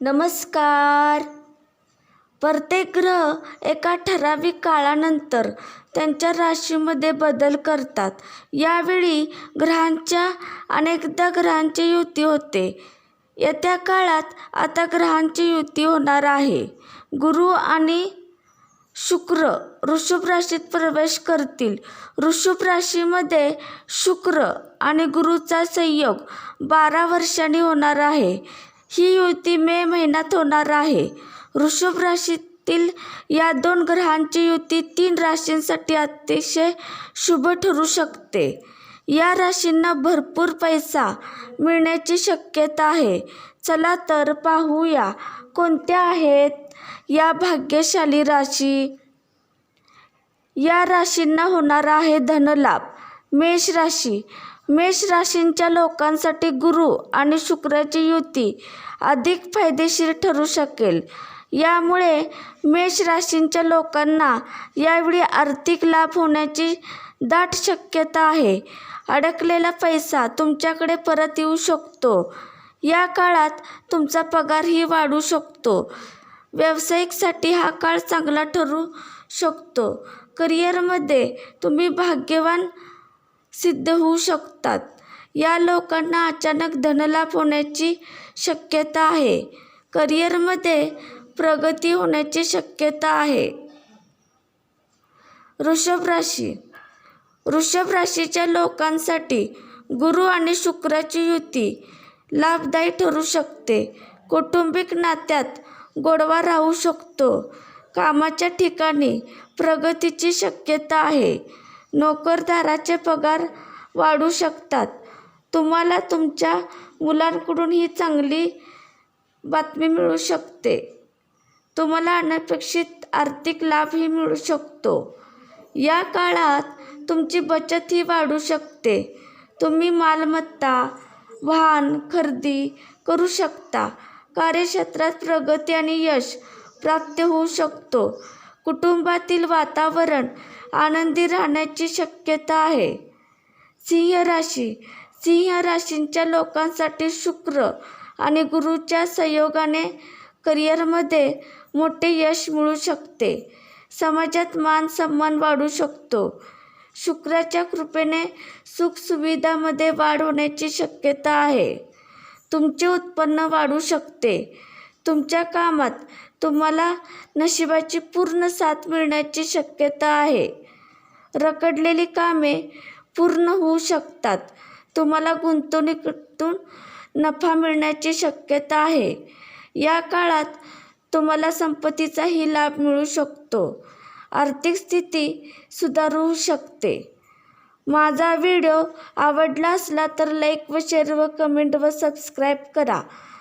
नमस्कार. प्रत्येक ग्रह एका ठराविक काळानंतर त्यांच्या राशीमध्ये बदल करतात. यावेळी ग्रहांच्या अनेकदा ग्रहांची युती होते. येत्या काळात आता ग्रहांची युती होणार आहे. गुरु आणि शुक्र ऋषभ राशीत प्रवेश करतील. ऋषभ राशीमध्ये शुक्र आणि गुरुचा संयोग बारा वर्षांनी होणार आहे. ही युती मे महिन्यात होणार आहे. वृषभ राशीतील या दोन ग्रहांची युती तीन राशींसाठी अतिशय शुभ ठरू शकते. या राशींना भरपूर पैसा मिळण्याची शक्यता आहे. चला तर पाहूया कोणत्या आहेत या भाग्यशाली राशी. या राशींना होणार आहे धनलाभ. मेष राशी. मेष राशींच्या लोकांसाठी गुरु आणि शुक्राची युती अधिक फायदेशीर ठरू शकेल. यामुळे मेष राशींच्या लोकांना यावेळी आर्थिक लाभ होण्याची दाट शक्यता आहे. अडकलेला पैसा तुमच्याकडे परत येऊ शकतो. या काळात तुमचा पगारही वाढू शकतो. व्यावसायिकसाठी हा काळ चांगला ठरू शकतो. करिअरमध्ये तुम्ही भाग्यवान सिद्ध होऊ शकतात. या लोकांना अचानक धनलाभ होण्याची शक्यता आहे. करिअरमध्ये प्रगती होण्याची शक्यता आहे. वृषभ राशी. वृषभ राशीच्या लोकांसाठी गुरु आणि शुक्राची युती लाभदायी ठरू शकते. कौटुंबिक नात्यात गोडवा राहू शकतो. कामाच्या ठिकाणी प्रगतीची शक्यता आहे. नोकरदाराचे पगार वाढू शकतात. तुम्हाला तुमच्या मुलांकडून ही चांगली बातमी मिळू शकते. तुम्हाला अनपेक्षित आर्थिक लाभही मिळू शकतो. या काळात तुमची बचतही वाढू शकते. तुम्ही मालमत्ता वाहन खरेदी करू शकता. कार्यक्षेत्रात प्रगती आणि यश प्राप्त होऊ शकतो. कुटुंबातील वातावरण आनंदी राहण्याची शक्यता आहे. सिंह राशी. सिंह राशींच्या लोकांसाठी शुक्र आणि गुरुच्या संयोगाने करिअरमध्ये मोठे यश मिळू शकते. समाजात मान सन्मान वाढू शकतो. शुक्राच्या कृपेने सुखसुविधामध्ये वाढ होण्याची शक्यता आहे. तुमचे उत्पन्न वाढू शकते. तुमच्या कामात तुम्हाला नशिबाची पूर्ण साथ मिळण्याची शक्यता आहे. रखडलेली कामे पूर्ण होऊ शकतात. तुम्हाला गुंतवणुकीतून नफा मिळण्याची शक्यता आहे. या काळात तुम्हाला संपत्तीचाही लाभ मिळू शकतो. आर्थिक स्थिती सुधारू शकते. माझा व्हिडिओ आवडला असला तर लाईक व शेअर व कमेंट व सबस्क्राईब करा.